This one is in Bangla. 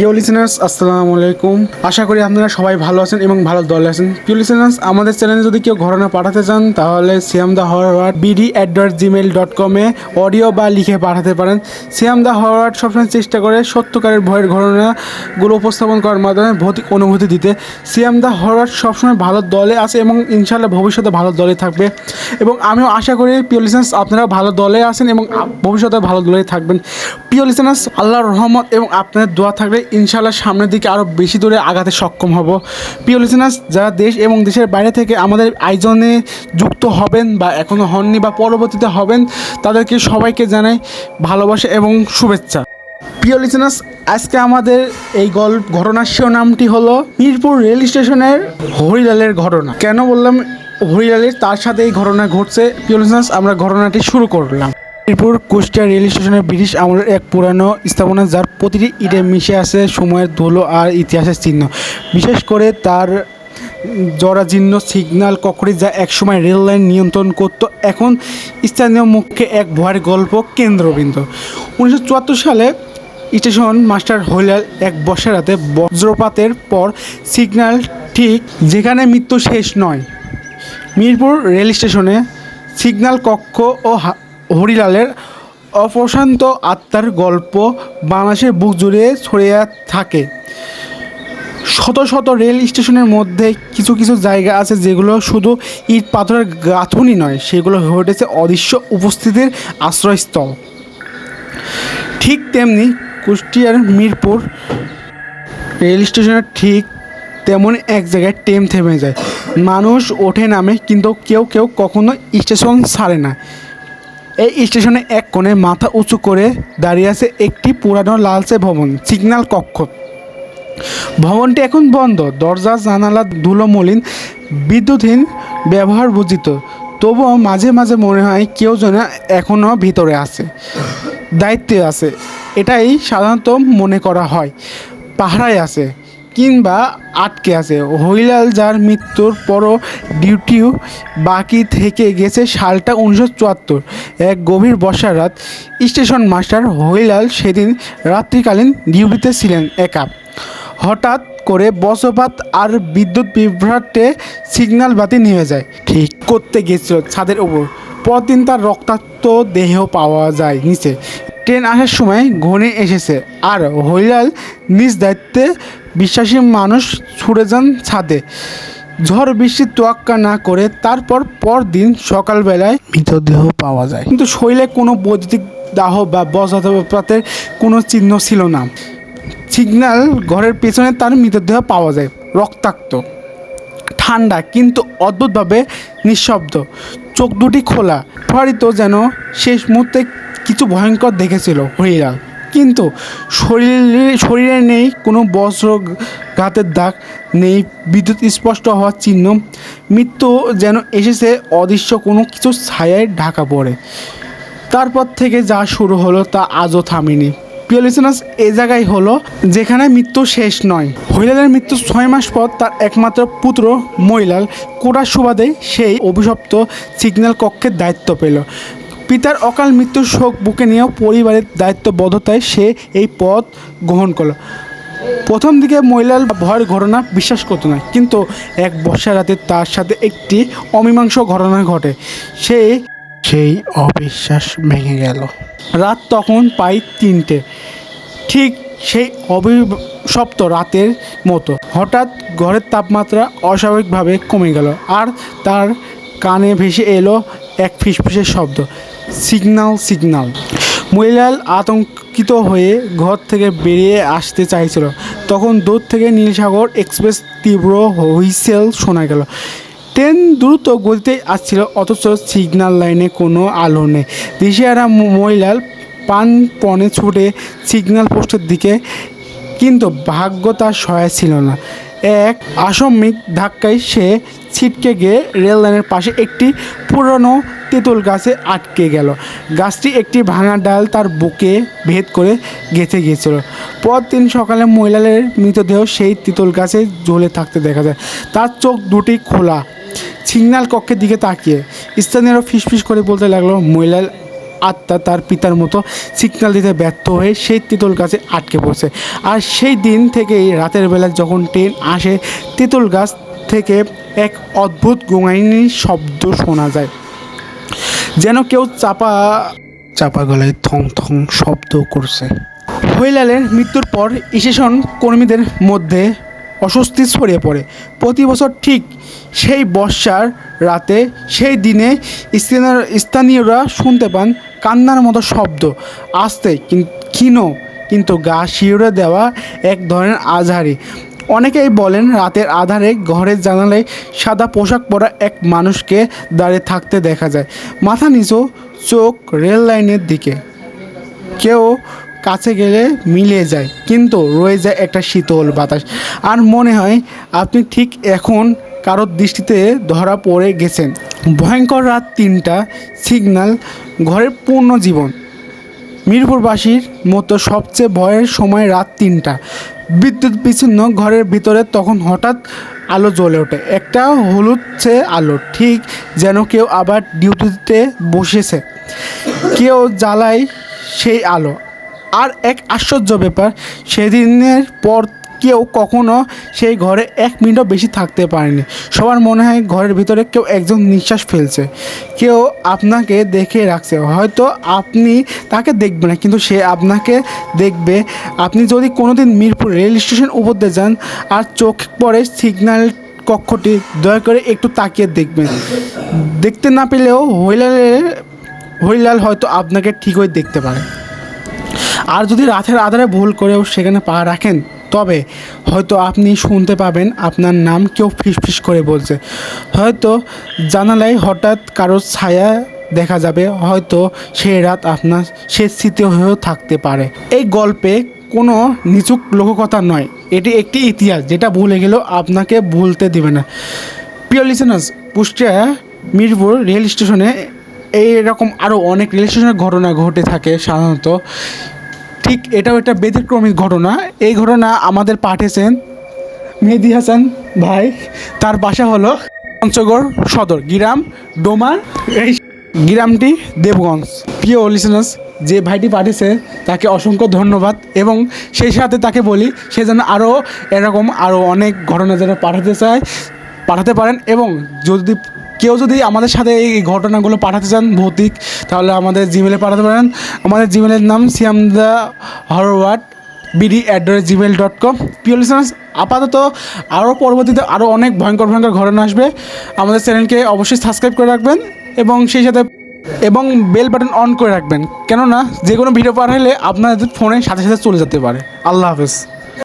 প্রিয় লিসেনার্স আসসালামু আলাইকুম। আশা করি আপনারা সবাই ভালো আছেন এবং ভালো দলে আছেন। প্রিয় লিসেনার্স আমাদের চ্যানেলে যদি কেউ ঘটনা পাঠাতে চান, তাহলে Siam the হরওয়ার্ড BD at dot Gmail dot কমে অডিও বা লিখে পাঠাতে পারেন। সিয়াম দ্য হরওয়ার্ড সবসময় চেষ্টা করে সত্যকারের ভয়ের ঘটনাগুলো উপস্থাপন করার মাধ্যমে ভৌতিক অনুভূতি দিতে। সিয়াম দ্য হরওয়ার্ড সবসময় ভালো দলে আছে এবং ইনশাল্লাহ ভবিষ্যতে ভালো দলে থাকবে। এবং আমিও আশা করি, প্রিয় লিসেনার্স আপনারা ভালো দলে আছেন এবং ভবিষ্যতে ভালো দলে থাকবেন। প্রিয় লিসেনার্স আল্লাহর রহমত এবং আপনাদের দোয়া থাকলে ইনশাল্লাহ সামনের দিকে আরও বেশি দূরে আগাতে সক্ষম হব। প্রিয় লিসেনার্স যারা দেশ এবং দেশের বাইরে থেকে আমাদের আয়োজনে যুক্ত হবেন বা এখনও হননি বা পরবর্তীতে হবেন, তাদেরকে সবাইকে জানাই ভালোবাসা এবং শুভেচ্ছা। প্রিয় লিসেনার্স আজকে আমাদের এই গল্প ঘটনার শিরোনামটি হলো মিরপুর রেল স্টেশনের হরিলালের ঘটনা। কেন বললাম হরিলালের? তার সাথে এই ঘটনা ঘটছে। প্রিয় লিসেনার্স আমরা ঘটনাটি শুরু করলাম। মিরপুর কুষ্টিয়া রেল স্টেশনের ব্রিটিশ আমলের এক পুরানো স্থাপনা, যার প্রতিটি ইটে মিশে আছে সময়ের ধুলো আর ইতিহাসের চিহ্ন। বিশেষ করে তার জরাজীর্ণ সিগন্যাল কক্ষটি যা একসময় রেল লাইন নিয়ন্ত্রণ করত, এখন স্থানীয় মুখে এক ভয়ের গল্প কেন্দ্রবিন্দু। উনিশশো চুয়াত্তর সালে স্টেশন মাস্টার হইলাল এক বর্ষা রাতে বজ্রপাতের পর সিগন্যাল ঠিক যেখানে মৃত্যু শেষ নয়, মিরপুর রেল স্টেশনে সিগন্যাল কক্ষ ও হরিলালের অপ্রশান্ত আত্মার গল্প বাংলাদেশের বুক জুড়ে ছড়িয়ে থাকে। শত শত রেল স্টেশনের মধ্যে কিছু কিছু জায়গা আছে যেগুলো শুধু ইট পাথরের গাঁথুনি নয়, সেগুলো হয়ে উঠেছে অদৃশ্য উপস্থিতির আশ্রয়স্থল। ঠিক তেমনি কুষ্টিয়ার মিরপুর রেল স্টেশনের ঠিক তেমন এক জায়গায় ট্রেন থেমে যায়। মানুষ ওঠে নামে, কিন্তু কেউ কেউ কখনো স্টেশন ছাড়ে না। এই স্টেশনে এক কোণে মাথা উঁচু করে দাঁড়িয়ে আছে একটি পুরানো লালচে ভবন, সিগন্যাল কক্ষ। ভবনটি এখন বন্ধ, দরজা, জানালা ধুলো মলিন বিদ্যুৎহীন ব্যবহার বুঝিত। তবুও মাঝে মাঝে মনে হয় কেউ যেন এখনও ভিতরে আছে, দায়িত্বে আছে। এটাই সাধারণত মনে করা হয়, পাহারায় আছে। কিংবা আটকে আছে। হইলাল যার মৃত্যুর পরও ডিউটিও বাকি থেকে গেছে সালটা উনিশশো চুয়াত্তর। এক গভীর বর্ষার রাত স্টেশন মাস্টার হইলাল সেদিন রাত্রিকালীন ডিউটিতে ছিলেন একা। হঠাৎ করে বজ্রপাত আর বিদ্যুৎ বিভ্রাটে সিগন্যাল বাতি নিভে যায়। ঠিক করতে গেছিল ছাদের ওপর। পরদিন তার রক্তাক্ত দেহ পাওয়া যায় নিচে। ট্রেন আসার সময় ঘনে এসেছে। আর হইলাল নিজ দায়িত্বে বিশ্বাসী মানুষ ছুটে যান ছাদে। ঝড় বৃষ্টির তোয়াক্কা না করে তারপর পরদিন সকালবেলায় মৃতদেহ পাওয়া যায়। কিন্তু শৈলে কোনো বৈদ্যুতিক দাহ বা বজ্রপাতের কোনো চিহ্ন ছিল না। সিগন্যাল ঘরের পেছনে তার মৃতদেহ পাওয়া যায়, রক্তাক্ত। ঠান্ডা কিন্তু অদ্ভুতভাবে নিঃশব্দ। চোখ দুটি খোলা। প্রহরিত যেন শেষ মুহূর্তে কিছু ভয়ঙ্কর দেখেছিল হরিলাল। কিন্তু শরীরে শরীরে নেই, কোনো বজ্রঘাতের দাগ নেই, বিদ্যুৎ স্পষ্ট হওয়ার চিহ্ন, মৃত্যু যেন এসেছে, অদৃশ্য কোনো কিছু ছায়ায় ঢাকা পড়ে। তারপর থেকে যা শুরু হলো তা আজও থামেনি। প্রিয় লিসেনার্স এ জায়গায় হলো যেখানে মৃত্যু শেষ নয়। হৈলালের মৃত্যু ছয় মাস পর তার একমাত্র পুত্র মৈলাল কোটার সুবাদে সেই অভিশপ্ত সিগন্যাল কক্ষের দায়িত্ব পেল। পিতার অকাল মৃত্যুর শোক বুকে নিয়েও পরিবারের দায়িত্ববদ্ধতায় সে এই পথ গ্রহণ করল। প্রথম দিকে মহিলাল ভয়ের ঘটনা বিশ্বাস করতো না, কিন্তু এক বর্ষা রাতে তার সাথে একটি অমীমাংস ঘটনা ঘটে। সে সেই অবিশ্বাস ভেঙে গেল। রাত তখন প্রায় তিনটে। ঠিক সেই অভিশপ্ত রাতের মতো। হঠাৎ ঘরের তাপমাত্রা অস্বাভাবিকভাবে কমে গেল, আর তার কানে ভেসে এলো এক ফিসফিসের শব্দ। Signal signal. মহিলাল আতঙ্কিত হয়ে ঘর থেকে বেরিয়ে আসতে চাইছিল। তখন দূর থেকে নীলসাগর এক্সপ্রেস তীব্র হুইসেল শোনা গেল। ট্রেন দ্রুত গতিতে আসছিল, অথচ সিগন্যাল লাইনে কোনো আলো নেই। দিশেহারা মহিলাল পান প্রাণপণে ছুটে সিগনাল পোস্টের দিকে, কিন্তু ভাগ্য তার সহায় ছিল না। এক আসম্মিক ধাক্কায় সে ছিটকে গিয়ে রেল লাইনের পাশে একটি পুরনো তেঁতুল গাছে আটকে গেল। গাছটি একটি ভাঙা ডাল তার বুকে ভেদ করে গেঁথে গিয়েছিল। পর পরদিন সকালে মহিলাদের মৃতদেহ সেই তেঁতুল গাছে ঝুলে থাকতে দেখা যায়। তার চোখ দুটি খোলা। সিগনাল কক্ষের দিকে তাকিয়ে স্থানীয়রা ফিসফিস করে বলতে লাগল, মহিলাল আত্মা তার পিতার মতো সিগনাল দিতে ব্যর্থ হয়ে সেই তেঁতুল গাছে আটকে পড়ছে। আর সেই দিন থেকেই রাতের বেলা যখন ট্রেন আসে, তেঁতুল গাছ থেকে এক অদ্ভুত গোঙাইনি শব্দ শোনা যায়। যেন কেউ চাপা চাপা গলায় থং থং শব্দ করছে। হইলালের মৃত্যুর পর স্টেশন কর্মীদের মধ্যে অস্বস্তি ছড়িয়ে পড়ে। প্রতি বছর ঠিক সেই বর্ষার রাতে সেই দিনে স্থানীয়রা শুনতে পান কান্নার মতো শব্দ। আসতে কিন- ক্ষীণ কিন্তু গা শিউরে দেওয়া এক ধরনের আজহারি। অনেকেই বলেন রাতের আধারে ঘরের জানালায় সাদা পোশাক পরা এক মানুষকে দাঁড়িয়ে থাকতে দেখা যায়। মাথা নিচু, চোখ রেল লাইনের দিকে। কেউ কাছে গেলে মিলিয়ে যায়, কিন্তু রয়ে যায় একটা শীতল বাতাস। আর মনে হয় আপনি ঠিক এখন কারোর দৃষ্টিতে ধরা পড়ে গেছেন। ভয়ঙ্কর রাত তিনটা, সিগন্যাল, ঘরের পূর্ণ জীবন। মিরপুরবাসীর মতো সবচেয়ে ভয়ের সময় রাত তিনটা। বিদ্যুৎ বিচ্ছিন্ন ঘরের ভিতরে তখন হঠাৎ আলো জ্বলে ওঠে। একটা হলুদছে আলো, ঠিক যেন কেউ আবার ডিউটিতে বসেছে। কেউ জ্বালায় সেই আলো। আর এক আশ্চর্য ব্যাপার, সেদিনের পর কেউ কখনো সেই ঘরে এক মিনিটও বেশি থাকতে পারেনি। সবার মনে হয় ঘরের ভিতরে কেউ একজন নিঃশ্বাস ফেলছে। কেউ আপনাকে দেখে রাখছে। হয়তো আপনি তাকে দেখবেন না, কিন্তু সে আপনাকে দেখবে। আপনি যদি কোনোদিন মিরপুর রেল স্টেশন উপর দিয়ে যান আর চোখ পড়ে সিগন্যাল কক্ষটি, দয়া করে একটু তাকিয়ে দেখবেন। দেখতে না পেলেও হইলালের হরিলাল হয়তো আপনাকে ঠিকই দেখতে পারে। আর যদি রাতের আধারে ভুল করেও সেখানে পা রাখেন, তবে হয়তো আপনি শুনতে পাবেন আপনার নাম কেউ ফিসফিস করে বলছে। হয়তো জানালায় হঠাৎ কারোর ছায়া দেখা যাবে, হয়তো সেই রাত আপনার সে স্মৃতি হয়েও থাকতে পারে। এই গল্পে কোনো নিচুক লোককথা নয়, এটি একটি ইতিহাস যেটা ভুলে গেলেও আপনাকে ভুলতে দিবে না। প্রিয় লিসেনার্স কুষ্টিয়া মিরপুর রেল স্টেশনে এইরকম আরও অনেক রেল স্টেশনের ঘটনা ঘটে থাকে সাধারণত। ঠিক এটাও একটা ব্যতিক্রমিক ঘটনা। এই ঘটনা আমাদের পাঠিয়েছেন মেহেদি হাসান ভাই। তার বাসা হলো পঞ্চগড় সদর, গ্রাম ডোমার, এই গ্রামটি দেবগঞ্জ। প্রিয় লিসেনার্স যে ভাইটি পাঠিয়েছে তাকে অসংখ্য ধন্যবাদ এবং সেই সাথে তাকে বলি, সে যেন আরও এরকম আরও অনেক ঘটনা যেন পাঠাতে চায়, পাঠাতে পারেন এবং যদি কেউ যদি আমাদের সাথে এই ঘটনাগুলো পাঠাতে চান ভৌতিক, তাহলে আমাদের জিমেলে পাঠাতে পারেন। আমাদের জিমেলের নাম সিয়ামদা হরওয়ার্ড BD at the rate Gmail dot com প্রিয় লিসনার্স আপাতত আরও পরবর্তীতে আরও অনেক ভয়ঙ্কর ভয়ঙ্কর ঘটনা আসবে। আমাদের চ্যানেলকে অবশ্যই সাবস্ক্রাইব করে রাখবেন এবং সেই সাথে এবং বেল বাটন অন করে রাখবেন। কেননা যে কোনো ভিডিও পাঠালে আপনাদের ফোনে সাথে সাথে চলে যেতে পারে। আল্লাহ হাফেজ।